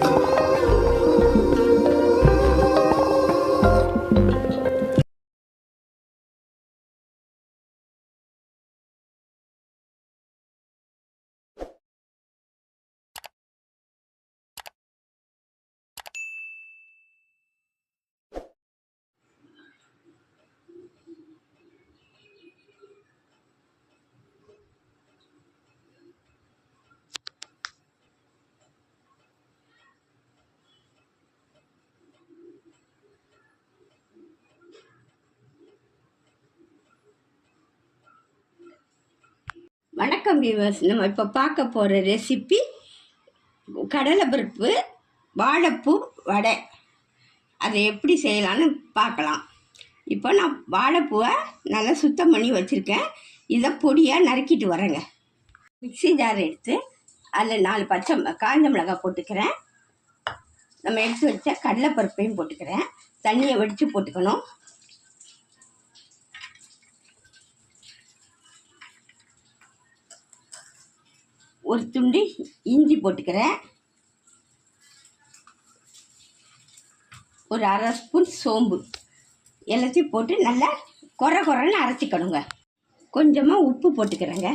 Música வணக்கம் வியூவர்ஸ் நம்ம இப்போ பார்க்க போகிற ரெசிபி கடலைப்பருப்பு வாழைப்பூ வடை. அதை எப்படி செய்யலான்னு பார்க்கலாம். இப்போ நான் வாழைப்பூவை நல்லா சுத்தம் பண்ணி வச்சுருக்கேன். இதை பொடியாக நறுக்கிட்டு வரேங்க. மிக்சி ஜார் எடுத்து அதில் நாலு பச்சை ம- காஞ்ச மிளகாய் போட்டுக்கிறேன். நம்ம எடுத்து வச்ச கடலைப்பருப்பையும் போட்டுக்கிறேன். தண்ணியை வடித்து போட்டுக்கணும். ஒரு துண்டு இஞ்சி போட்டுக்கிறேன். ஒரு அரை ஸ்பூன் சோம்பு. எல்லாத்தையும் போட்டு நல்லா குறை குறைன்னு அரைச்சிக்கணுங்க. கொஞ்சமாக உப்பு போட்டுக்கிறேங்க.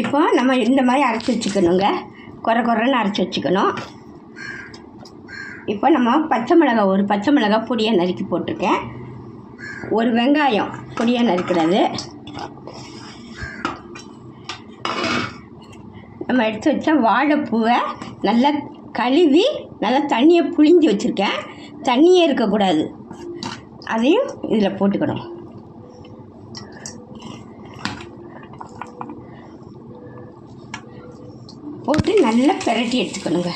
இப்போ நம்ம இந்த மாதிரி அரைச்சி வச்சுக்கணுங்க. குறை குறைன்னு அரைச்சி வச்சுக்கணும். இப்போ நம்ம பச்சை மிளகாய் ஒரு பச்சை மிளகாய் பொடியை நறுக்கி போட்டிருக்கேன். ஒரு வெங்காயம். பொடியாக நறுக்கிறது. நம்ம எடுத்து வச்ச வாழைப்பூவை நல்லா கழுவி நல்லா தண்ணியை புழிஞ்சு வச்சுருக்கேன். தண்ணியே இருக்கக்கூடாது. அதையும் இதில் போட்டுக்கணும். போட்டு நல்லா பிரட்டி எடுத்துக்கணுங்க.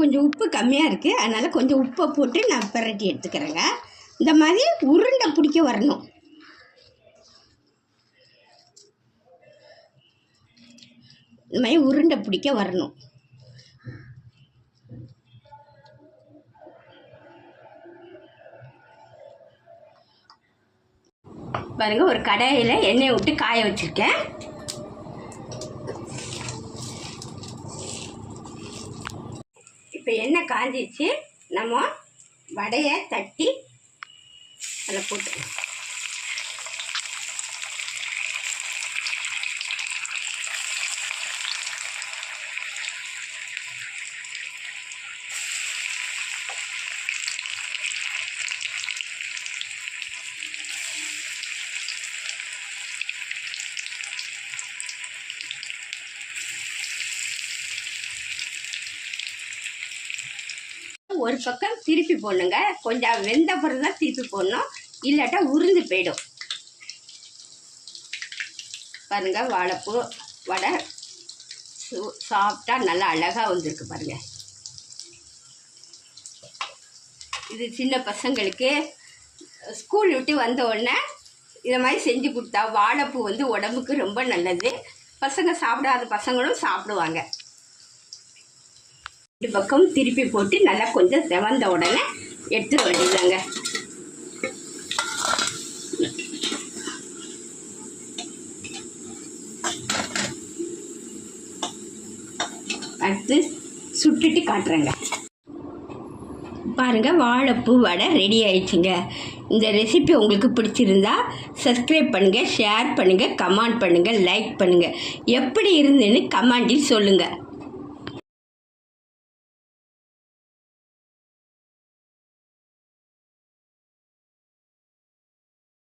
கொஞ்சம் உப்பு கம்மியாக இருக்குது அதனால் கொஞ்சம் உப்பை போட்டு நான் பிரட்டி எடுத்துக்கிறேங்க. இந்த மாதிரி உருண்டை பிடிக்க வரணும். இந்த மாதிரி உருண்டை பிடிக்க வரணும். பாருங்கள் ஒரு கடாயில் எண்ணெயை விட்டு காய வச்சுருக்கேன். இப்போ எண்ணெய் காஞ்சிச்சு நம்ம வடையை தட்டி அதில் போட்டு ஒரு பக்கம் திருப்பி போடணுங்க. கொஞ்சம் வெந்த பிறகு தான் திருப்பி போடணும். இல்லாட்டா உருந்து போயிடும். பாருங்கள் வாழைப்பூ வடை சு- சாப்பிட்டா நல்லா அழகாக வந்திருக்கு பாருங்கள் இது சின்ன பசங்களுக்கு ஸ்கூல் விட்டு வந்த உடனே இதை மாதிரி செஞ்சு கொடுத்தா வாழைப்பூ வந்து உடம்புக்கு ரொம்ப நல்லது. பசங்க சாப்பிடாத பசங்களும் சாப்பிடுவாங்க. ரெண்டு பக்கம் திருப்பி போட்டு நல்லா கொஞ்சம் செவந்த உடனே எடுத்துட வேண்டியதாங்க அடுத்து சுட்டுட்டு காட்டுறேங்க. பாருங்க வாழைப்பூ வடை ரெடி ஆயிடுச்சுங்க. இந்த ரெசிபி உங்களுக்கு பிடிச்சிருந்தா சப்ஸ்கிரைப் பண்ணுங்கள் ஷேர் பண்ணுங்கள் கமெண்ட் பண்ணுங்கள் லைக் பண்ணுங்கள் எப்படி இருந்துன்னு கமெண்டில் சொல்லுங்கள்